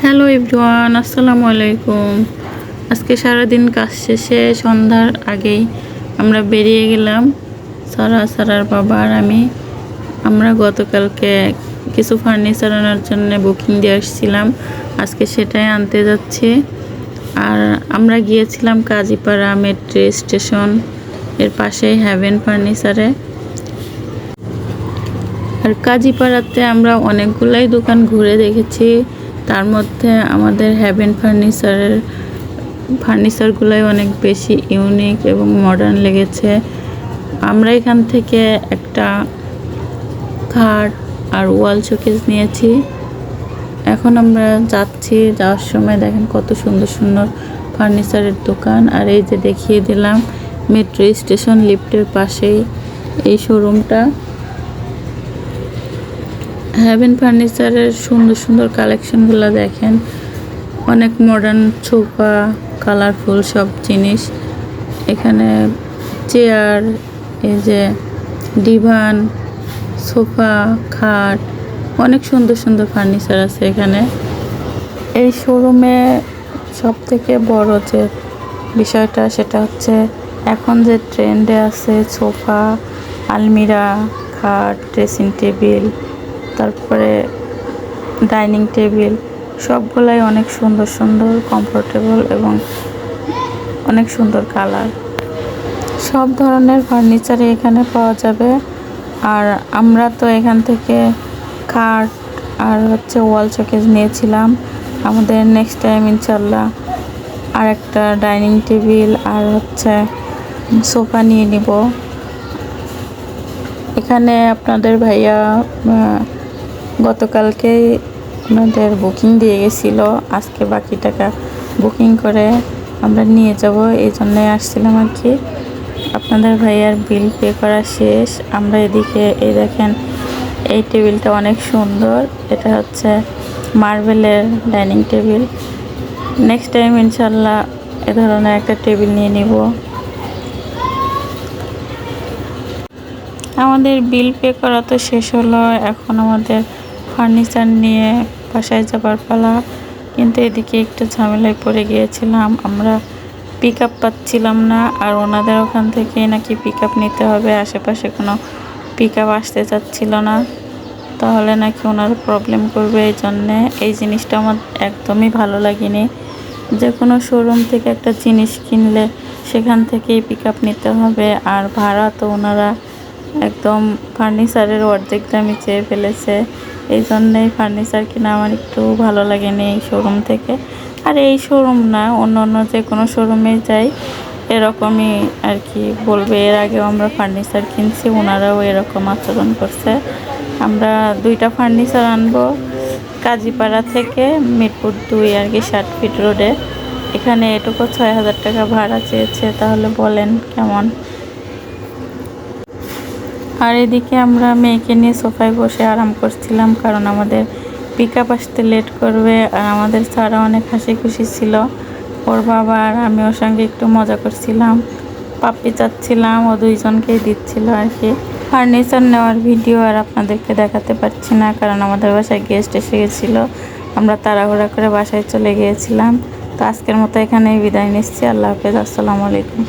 Hello everyone, আসসালামু আলাইকুম। আজকে সারাদিন কাজ শেষে, সন্ধ্যার আগেই আমরা বেরিয়ে গেলাম সারা, সারার বাবা আর আমি। আমরা গতকালকে কিছু ফার্নিচার আনার জন্য বুকিং দিয়ে আসছিলাম। আজকে সেটাই আনতে যাচ্ছি। আর আমরা গিয়েছিলাম কাজীপাড়া মেট্রো স্টেশন, এর পাশেই হ্যাভেন ফার্নিচারে আর কাজীপাড়াতে আমরা অনেকগুলাই দোকান ঘুরে দেখেছি। তার মধ্যে আমাদের হ্যাভেন ফার্নিচারের ফার্নিচারগুলোই অনেক বেশি ইউনিক এবং মডার্ন লেগেছে। আমরা এখান থেকে একটা খাট আর ওয়াল শোকেস নিয়েছি। এখন আমরা যাচ্ছি, যাওয়ার সময় দেখেন কত সুন্দর সুন্দর ফার্নিচারের দোকান। আর এই যে দেখিয়ে দিলাম, মেট্রো স্টেশন লিফটের পাশেই এই শোরুমটা হ্যাভেন ফার্নিচারের সুন্দর সুন্দর কালেকশনগুলো দেখেন। অনেক মডার্ন সোফা কালারফুল সব জিনিস। এখানে চেয়ার এই যে ডিভান সোফা খাট, অনেক সুন্দর সুন্দর ফার্নিচার আছে এখানে। এই শোরুমে সব থেকে বড় যে বিষয়টা সেটা হচ্ছে এখন যে ট্রেন্ডে আছে সোফা আলমিরা খাট ড্রেসিং টেবিল তারপরে ডাইনিং টেবিল, সবগুলাই অনেক সুন্দর সুন্দর কমফোর্টেবল এবং অনেক সুন্দর কালার সব ধরনের ফার্নিচারই এখানে পাওয়া যাবে। আর আমরা তো এখান থেকে খাট আর হচ্ছে ওয়াল চকেজ নিয়েছিলাম। আমাদের নেক্সট টাইম ইনশাল্লাহ আর একটা ডাইনিং টেবিল আর হচ্ছে সোফা নিয়ে নিব। এখানে আপনাদের ভাইয়া গতকালকেই আমাদের বুকিং দিয়ে গেছিল। আজকে বাকি টাকা বুকিং করে আমরা নিয়ে যাব, এই জন্যে আসছিলাম আর কি। আপনাদের ভাইয়ার বিল পে করা শেষ। আমরা এদিকে, এই দেখেন, এই টেবিলটা অনেক সুন্দর। এটা হচ্ছে মার্বেলের ডাইনিং টেবিল। নেক্সট টাইম ইনশাল্লাহ এ ধরনের একটা টেবিল নিয়ে নিব। আমাদের বিল পে করা তো শেষ হলো। এখন আমাদের ফার্নিচার নিয়ে বাসায় যাবার পালা। কিন্তু এদিকে একটু ঝামেলায় পড়ে গিয়েছিলাম। আমরা পিক আপ পাচ্ছিলাম না আর ওনাদের ওখান থেকে নাকি পিক আপ নিতে হবে। আশেপাশে কোনো পিক আপ আসতে চাচ্ছিল না। তাহলে নাকি ওনারা প্রবলেম করবে এই জন্যে। এই জিনিসটা আমার একদমই ভালো লাগেনি। যে কোনো শোরুম থেকে একটা জিনিস কিনলে সেখান থেকেই পিক আপ নিতে হবে। আর ভাড়া তো ওনারা একদম ফার্নিচারের অর্ধেক দামই চেয়ে ফেলেছে। এই জন্যেই ফার্নিচার কিনা আমার একটু ভালো লাগেনি এই শোরুম থেকে। আর এই শোরুম না, অন্য অন্য যে কোনো শোরুমে যাই, এরকমই আর কি বলবে। এর আগেও আমরা ফার্নিচার কিনছি, ওনারাও এরকম আচরণ করছে। আমরা দুইটা ফার্নিচার আনব, কাজীপাড়া থেকে মিরপুর দুই, আর কি ষাট ফিট রোডে এখানে এটুকু ছয় হাজার টাকা ভাড়া চেয়েছে, তাহলে বলেন কেমন? আর এদিকে আমরা মেয়েকে নিয়ে সোফায় বসে আরাম করছিলাম, কারণ আমাদের পিক আপ আসতে লেট করবে আর আমাদের স্যারও অনেক হাসি খুশি ছিল। ওর বাবা আর আমি ওর সঙ্গে একটু মজা করছিলাম। পাপ্পি চাচ্ছিলাম, ও দুইজনকেই দিচ্ছিল আর কি। ফার্নিচার নেওয়ার ভিডিও আর আপনাদেরকে দেখাতে পারছি না, কারণ আমাদের বাসায় গেস্ট এসে গেছিল। আমরা তাড়াহুড়া করে বাসায় চলে গিয়েছিলাম। তো আজকের মতো এখানেই বিদায় নিচ্ছি। আল্লাহ হাফেজ। আসসালামু আলাইকুম।